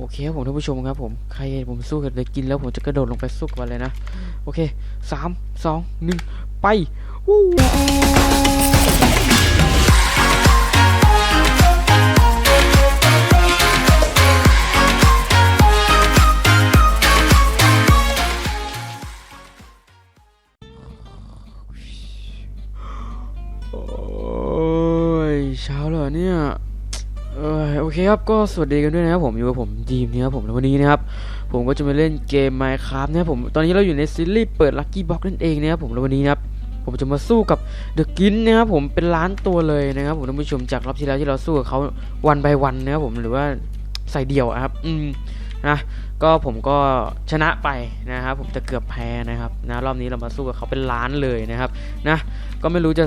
โอเคครับผมท่านผู้ชมครับผมใครเห็นผมสู้กับเด็กกินแล้วผมจะกระโดดลงไปสู้กับมันเลยนะโอเคสามสองหนึ่งไปวู้โอ้ยเช้าแล้วเหรอเนี่ย เออโอเคครับก็สวัสดีกันด้วยนะครับผมอยู่กับผมดีมเนี่ยครับผมแล้ววันนี้นะครับผมก็จะมาเล่นเกม Minecraft นะครับผมตอนนี้เราอยู่ในซีรีส์เปิด Lucky Box นั่นเองนะครับผมแล้ววันนี้นะครับผมจะมาสู้กับเดอะกินนะครับผมเป็นล้านตัวเลยนะครับผมท่านผู้ชมจากรอบที่แล้วที่เราสู้กับเขาวัน by วันนะครับผมหรือว่าใส่เดี่ยวครับอืมนะก็ผมก็ชนะไปนะครับผมจะเกือบแพ้นะครับนะรอบนี้เรามาสู้กับเขาเป็นล้านเลยนะครับนะก็ไม่รู้จะ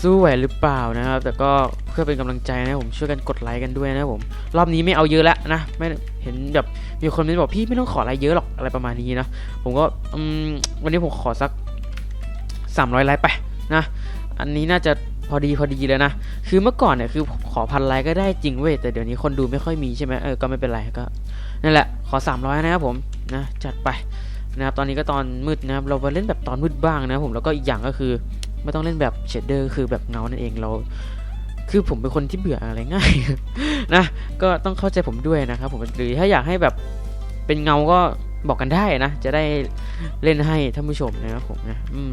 สู้ไหวหรือเปล่านะครับ แต่ก็เพื่อเป็นกำลังใจนะผมช่วยกันกดไลค์กันด้วยนะผม รอบนี้ไม่เอาเยอะแล้วนะไม่เห็นแบบมีคนมาบอกพี่ไม่ต้องขออะไรเยอะหรอกอะไรประมาณนี้นะผมก็วันนี้ผมขอสัก 300ไลค์ไปนะอันนี้น่าจะพอดีพอดีเลยนะ คือเมื่อก่อนเนี่ยคือขอพันไลค์ก็ได้จริงเว้ย แต่เดี๋ยวนี้คนดูไม่ค่อยมีใช่ไหมเออ ก็ไม่เป็นไรก็ นั่นแหละ ขอ 300 นะครับผมนะ จัดไปนะครับ ตอนนี้ก็ตอนมืดนะครับ เราไปเล่นแบบตอนมืดบ้างนะผม แล้วก็อีกอย่างก็คือ ไม่ต้องเล่นแบบเชดเดอร์คือแบบเงานั่นเองเรา คือผมเป็นคนที่เบื่ออะไรง่ายนะก็ต้องเข้าใจผมด้วยนะครับผมหรือถ้าอยากให้แบบเป็นเงาก็บอกกันได้นะ จะได้เล่นให้ท่านผู้ชมนะครับผมนะอืม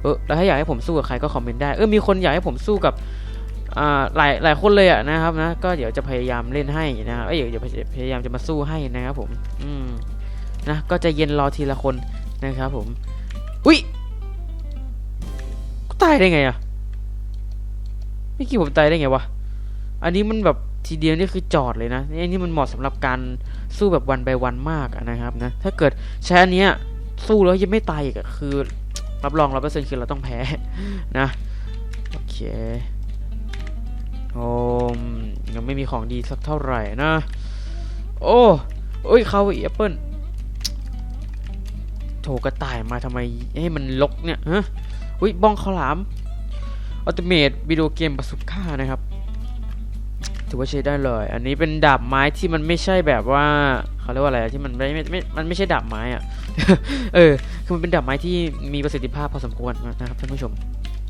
เออแล้วถ้าอยากให้ผมสู้กับใครก็คอมเมนต์ได้เออมีคนอยากให้ผมสู้กับอ่าหลายหลายคนเลยอะนะครับนะก็เดี๋ยวจะพยายามเล่นให้นะครับเอ้ยเดี๋ยวพยายามจะมาสู้ให้นะครับผม อืมนะก็จะเย็นรอทีละคนนะครับผม อุ้ย ตายได้ไงอะเมื่อกี้ผมตายได้ไงวะ อันนี้มันแบบทีเดียวนี่คือจอดเลยนะอันนี้มันเหมาะสำหรับการสู้แบบวันไปวันมากนะครับนะ ถ้าเกิดใช้อันนี้สู้แล้วยังไม่ตายอีกคือรับรองร้อยเปอร์เซ็นต์คือเราต้องแพ้นะ โอเค โอ้ยังไม่มีของดีสักเท่าไหร่นะ โอ้โอ้ยเขาแอปเปิลโถกระต่ายมาทำไมให้มันลกเนี่ยฮะ อุ้ยบ้องข้าวหลามอัลติเมทวิดีโอเกมประสุค่านะครับ ถือว่าใช้ได้เลย อันนี้เป็นดาบไม้ที่มันไม่ใช่แบบว่าเขาเรียกว่าอะไรที่มันไม่ไม่ไม่มันไม่ใช่ดาบไม้อะเออคือมันเป็นดาบไม้ที่มีประสิทธิภาพพอสมควรนะครับท่านผู้ชม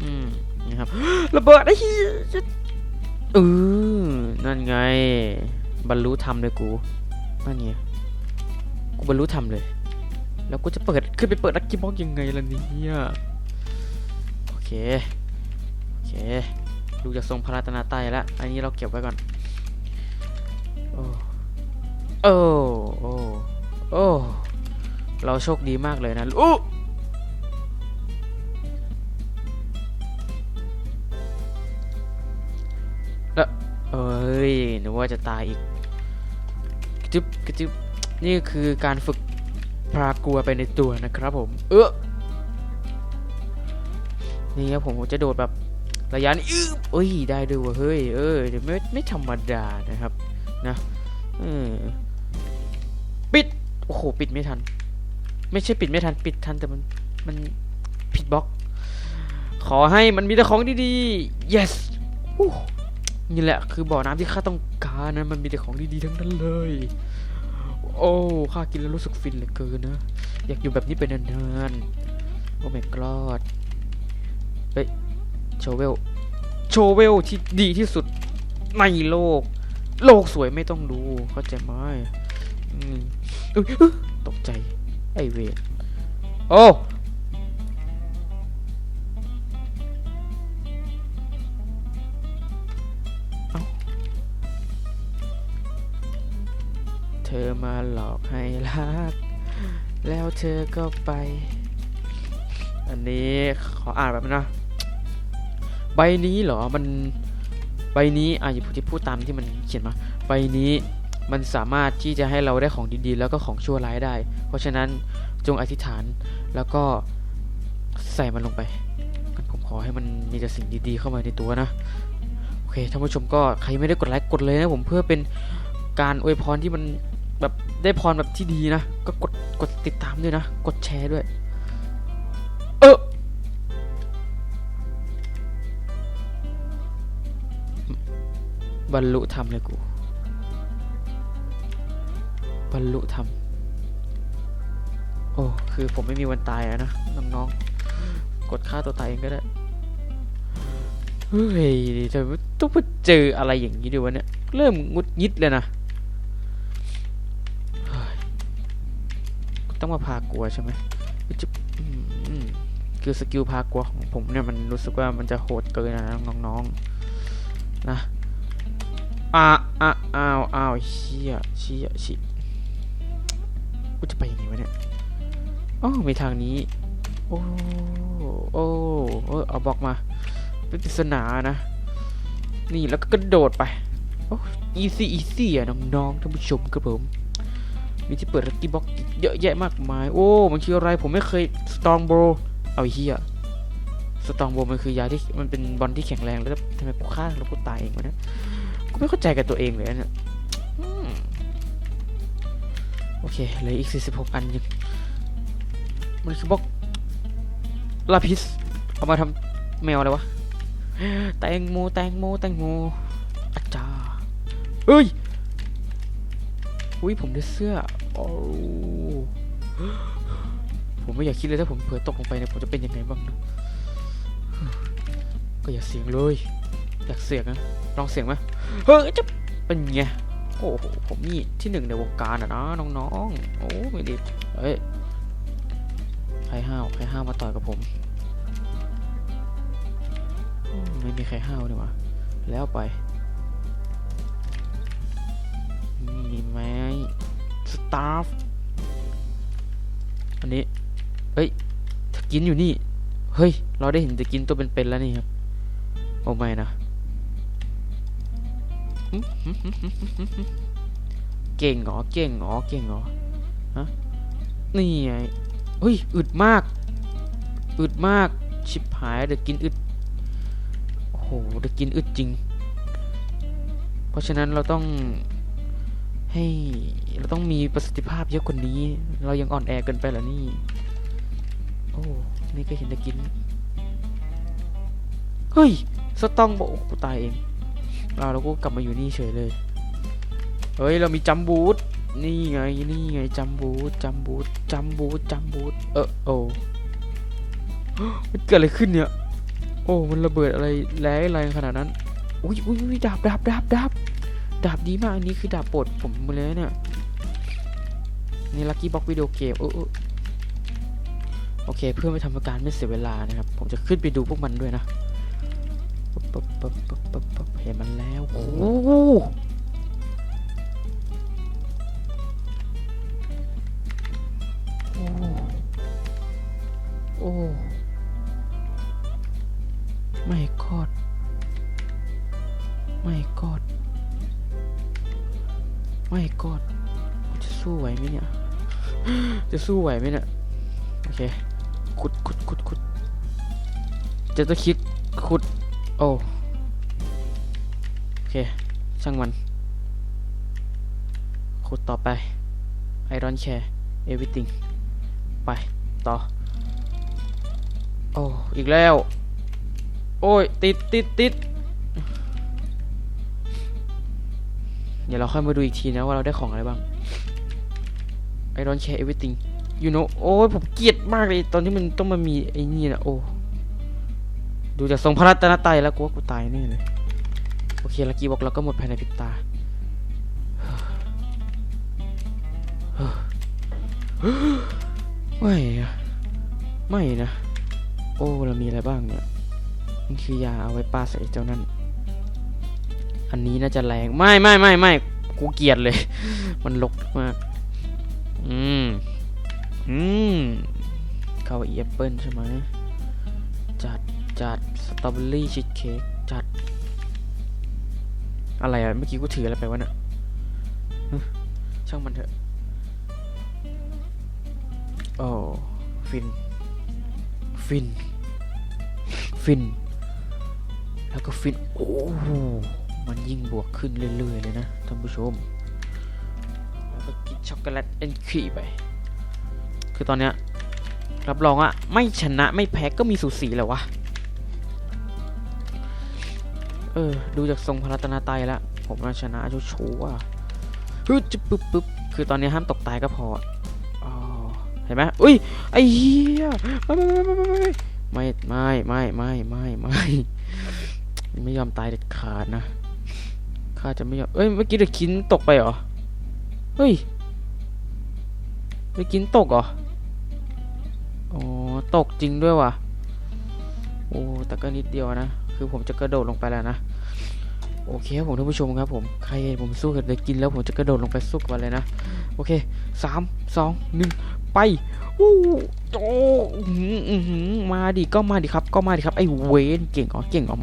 อืมนะครับระเบิดไอ้เหี้ยเออนั่นไง บรรลุธรรมเลยกูนั่นไงกูบรรลุธรรมเลย แล้วกูจะเปิดขึ้นไปเปิดลักกี้บ็อกยังไงล่ะเนี่ย เค โอเค ดูจากทรงพระรัตนาไตรัยแล้ว อันนี้เราเก็บไว้ก่อน โอ้ โอ้ โอ้ โอ้ เราโชคดีมากเลยนะอู้แล้วเอ้ยนึกว่าจะตายอีกกระจึบกระจึบนี่คือการฝึกพรากลัวไปในตัวนะครับผม เออ นี่ครับผมผมจะโดดแบบระยะนี้อื้อเอ้ยได้ด้วยเวะเฮ้ยเออไม่ไม่ธรรมดานะครับนะเออปิดโอ้โหปิดไม่ทัน ไม่ใช่ปิดไม่ทันปิดทันแต่มันมันผิดบล็อก ขอให้มันมีแต่ของดีๆ yes นี่แหละคือบ่อน้ำที่ข้าต้องการนะมันมีแต่ของดีๆทั้งนั้นเลย โอ้ข้ากินแล้วรู้สึกฟินเหลือเกินนะ อยากอยู่แบบนี้เป็นนานๆโอ้ my god เฮ้ยโชเวลโชเวลที่ดีที่สุดในโลก โลกสวยไม่ต้องดูเข้าใจไหมอืมอุ๊ยตกใจ ไอเวทโอ้เอ้าเธอมาหลอกให้รัก แล้วเธอก็ไป อันนี้ขออ่านแบบนี้นะ ใบนี้เหรอ มันใบนี้อะอย่าพูดที่พูดตามที่มันเขียนมา ใบนี้มันสามารถที่จะให้เราได้ของดีๆ แล้วก็ของชั่วร้ายได้ เพราะฉะนั้นจงอธิษฐานแล้วก็ใส่มันลงไป ผมขอให้มันมีแต่สิ่งดีๆ เข้ามาในตัวนะ โอเคท่านผู้ชมก็ใครไม่ได้กดไลค์กดเลยนะผมเพื่อเป็นการอวยพรที่มันแบบได้พรแบบที่ดีนะ ก็กดกดติดตามด้วยนะ กดแชร์ด้วย เออ บรรลุธรรมเลยกู บรรลุธรรม โอ้ คือผมไม่มีวันตายอะนะ น้องๆ กดฆ่าตัวตายเองก็ได้ เฮ้ยแต่ว่าต้องมาเจออะไรอย่างนี้ด้วยวะเนี่ย เริ่มงุดยิดเลยนะเฮ้ยต้องมาพากลัวใช่ไหมจะอืมคือสกิลพากลัวของผมเนี่ยมันรู้สึกว่ามันจะโหดเกินนะน้องๆนะ อ่าอ่าอ้าวอ้าวเชี่ยเชี่ยชิกูจะไปยังไงวะเนี่ยอ๋อมีทางนี้ โอ้โอ้โอ้เอาบล็อกมา เป็นปริศนานะ นี่แล้วก็กระโดดไปโอ้อีซี่อีซี่อะน้องๆท่านผู้ชมครับผมมีที่เปิดลักกี้บ็อกเยอะแยะมากมาย โอ้ มันคืออะไร ผมไม่เคยสตองโบรเอาไอ้เฮียสตองโบมันคือยาที่มันเป็นบอลที่แข็งแรงแล้วทำไมกูฆ่าแล้วกูตายเองวะเนี่ย กูไม่เข้าใจกับตัวเองเลยนะเนี่ยอืมโอเคเหลืออีก 46 อันยังมันคือบล็อกลาพิส เอามาทำแมวอะไรวะ แตงโม แตงโม แตงโมอาจารย์เอ้ย อุ้ย ผมได้เสื้อโอ้ผมไม่อยากคิดเลยถ้าผมเผลอตกลงไปเนี่ยผมจะเป็นยังไงบ้างนะก็อย่าเสียงเลย อยากเสียงนะลองเสียงไหมเฮ้ยจะเป็นไงโอ้โหผมนี่ที่หนึ่งในวงการอะนะน้องๆโอ้ไม่ดีเอ้ยใครห้าวใครห้าวมาต่อยกับผมไม่มีใครห้าวเลยวะแล้วไปนี่ไหมสตาฟอันนี้เฮ้ยตะกินอยู่นี่ เฮ้ย เราได้เห็นตะกินตัวเป็นๆแล้วนี่ครับ โอ้ไม่นะ เก่งเหรอเก่งเหรอเก่งเหรอฮะนี่ไงเฮ้ยอึดมาก อึดมาก ชิบหายเดี๋ยวกินอึดโอ้โหเดี๋ยวกินอึดจริง เพราะฉะนั้นเราต้องให้เราต้องมีประสิทธิภาพเยอะกว่านี้ เรายังอ่อนแอเกินไปเหรอนี่ โอ้ นี่ก็เห็นตะกิน เฮ้ย สตองบอกโอ้กูตายเอง เราเราก็กลับมาอยู่นี่เฉยเลย เฮ้ย เรามีจัมบูทนี่ไง นี่ไงจัมบูทจัมบูทจัมบูทจัมบูทเออโอ้มันเกิดอะไรขึ้นเนี่ย โอ้ มันระเบิดอะไรแรงอะไรขนาดนั้น อุ้ยอุ้ยดาบดาบดาบดาบดาบดีมาก อันนี้คือดาบปรดผมเลยเนี่ย นี่ลัคกี้บ็อกวิดีโอเกมเออเออโอเค เพื่อไม่ทำการไม่เสียเวลานะครับ ผมจะขึ้นไปดูพวกมันด้วยนะ ปึ๊บปึ๊บปึ๊บปึ๊บปึ๊บเห็นมันแล้วโอ้โหโอ้โอไม่กอดไม่กอดไม่กอดจะสู้ไหวไหมเนี่ย จะสู้ไหวไหมเนี่ย โอเคขุดขุดขุดขุดจะต้องคิดขุด โอ้โอเค ช่างมัน ขุดต่อไป I don't care everything ไป ต่อ โอ้ อีกแล้ว โอ้ย ติดติดติดเดี๋ยวเราค่อยมาดูอีกทีนะว่าเราได้ของอะไรบ้าง I don't care everything you know โอ้ยผมเกลียดมากเลย ตอนที่มันต้องมามีไอ้นี่นะโอ้ ดูจากทรงพระรัตนตรัยแล้วกูว่ากูตายแน่เลย โอเคลักกี้บอกเราก็หมดภายในพริบตาไม่อะไม่นะ โอ้ เรามีอะไรบ้างเนี่ยมันคือยาเอาไว้ป้าใส่เจ้านั่น อันนี้น่าจะแรง ไม่ไม่ไม่ไม่กูเกลียดเลย มันลกมาก อืม อืมคาวาอีแอปเปิลใช่ไหมจัด จัดสตรอเบอรี่ชีสเค้กจัด อะไรอะเมื่อกี้กูถืออะไรไปวะเนี่ยช่างมันเถอะ โอ้ฟิน ฟิน ฟิน แล้วก็ฟิน โอ้โหมันยิ่งบวกขึ้นเรื่อย ๆ เลยนะท่านผู้ชม แล้วก็กินช็อกโกแลตเอ็นคีไป คือตอนเนี้ยรับรองอะไม่ชนะไม่แพ้ก็มีสูสีแหละวะ เออ ดูจากทรงพระรัตนตรัยแล้ว ผมว่าชนะชัวร์ฮึจะปึ๊บปึ๊บคือตอนนี้ห้ามตกตายก็พออเห็นไหมอุ้ย ไอ้เหี้ยไม่ไม่ไม่ไม่ไม่ไม่ไม่ไม่ไม่ยอมตายเด็ดขาดนะข้าจะไม่ยอมเอ้ย เมื่อกี้เด็กคินตกไปเหรอ เฮ้ยเด็กคินตกเหรอ อ๋อ ตกจริงด้วยว่ะ โอ้ แต่ก็นิดเดียวนะ คือผมจะกระโดดลงไปแล้วนะโอเคครับผมท่านผู้ชมครับผมใครผมสู้กับเด็กกินแล้วผมจะกระโดดลงไปสู้กันเลยนะโอเคสามสองหนึ่งไปอู้โอ้อื้อหืออื้อหือมาดิก็มาดิครับก็มาดิครับไอ้เวนเก่งเหรอเก่งเหรอ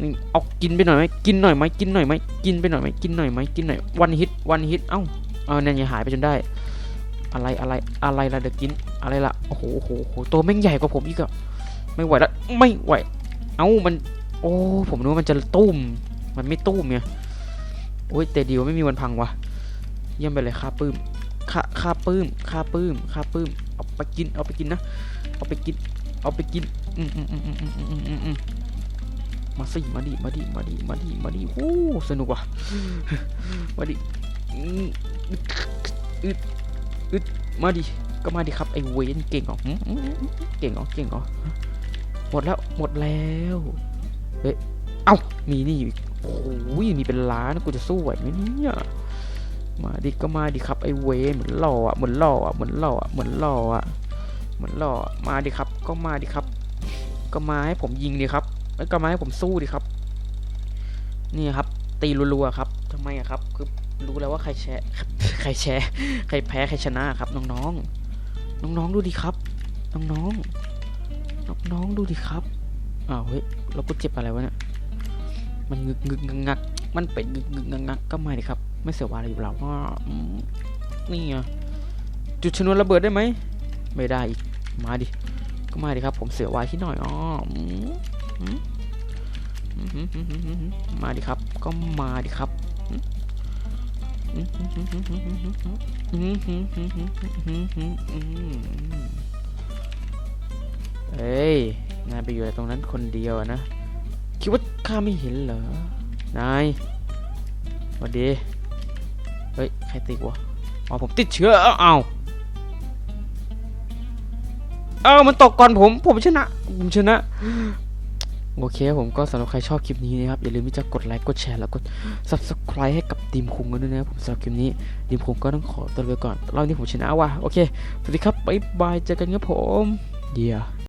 นี่เอากินไปหน่อยไหมกินหน่อยไหมกินหน่อยไหมกินไปหน่อยไหมกินหน่อยไหมกินหน่อยวันฮิตวันฮิตเอ้าเออเนี่ยยังหายไปจนได้ อะไรอะไรอะไรละเด็กกินอะไรละโอ้โหโอ้โหโอ้โหตัวแม่งใหญ่กว่าผมอีกอะไม่ไหวละไม่ไหว เอ้ามัน โอ้ผมนึกว่ามันจะตุ้ม มันไม่ตุ้มไงโอ้ยแต่ดีว่าไม่มีวันพังวะเยี่ยมไปเลยค่าปื้มค่าค่าปื้มค่าปื้มค่าปื้มเอาไปกินเอาไปกินนะเอาไปกินเอาไปกินอืมอืมอืมอืมอืมอืมอืมอืมมาสิมาดิมาดิมาดิมาดิมาดิโอ้สนุกว่ะมาดิอืมอึด อึดมาดิ ก็มาดิครับไอเวนเก่งเหรอเก่งเหรอเก่งเหรอหมดแล้วหมดแล้วเฮ้ยเอ้ามีนี่อีกโอ้ยมีเป็นล้านกูจะสู้ไหวไหมเนี่ยมาดิก็มาดิครับไอเวนเหมือนหล่ออะเหมือนหล่ออะเหมือนหล่ออะเหมือนหล่ออะเหมือนหล่อมาดิครับ ก็มาดิครับ ก็มาให้ผมยิงดิครับแล้วก็มาให้ผมสู้ดิครับ นี่ครับ ตีรัวๆครับทำไมอะครับคือ รู้แล้วว่าใครแชร์ใครแชร์ใครแพ้ใครชนะครับ น้องๆ น้องๆดูดิครับ น้องๆน้องๆดูดิครับอ้าวเฮ้ยแล้วกูเจ็บอะไรวะเนี่ยมันงึกงึกงักงักมันเป็นงึกงึกงักงักก็ไม่ดิครับ ไม่เสียเวลาอะไรอยู่แล้วว่าอืมนี่ไงจุดชนวนระเบิดได้ไหมไม่ได้อีกมาดิก็มาดิครับ ผมเสียวายที่หน่อยอ๋อมาดิครับ ก็มาดิครับ เอ้ย นายไปอยู่ตรงนั้นคนเดียวนะ คิดว่าข้าไม่เห็นเหรอ นายวัสดี เฮ้ย ใครติดวะ อ๋อ ผมติดเชื้อ เอ้าเอ้าเออมันตกก่อนผม ผมชนะ ผมชนะ โอเคผมก็สำหรับใครชอบคลิปนี้นะครับ อย่าลืมที่จะกดไลค์ กดแชร์ แล้วกด subscribe ให้กับทีมคุงกันด้วยนะครับผมสำหรับคลิปนี้ทีมคุงก็ต้องขอตัวไปก่อนเล่านี้ผมชนะว่ะโอเค สวัสดีครับ บ๊ายบาย เจอกันครับผม เดีย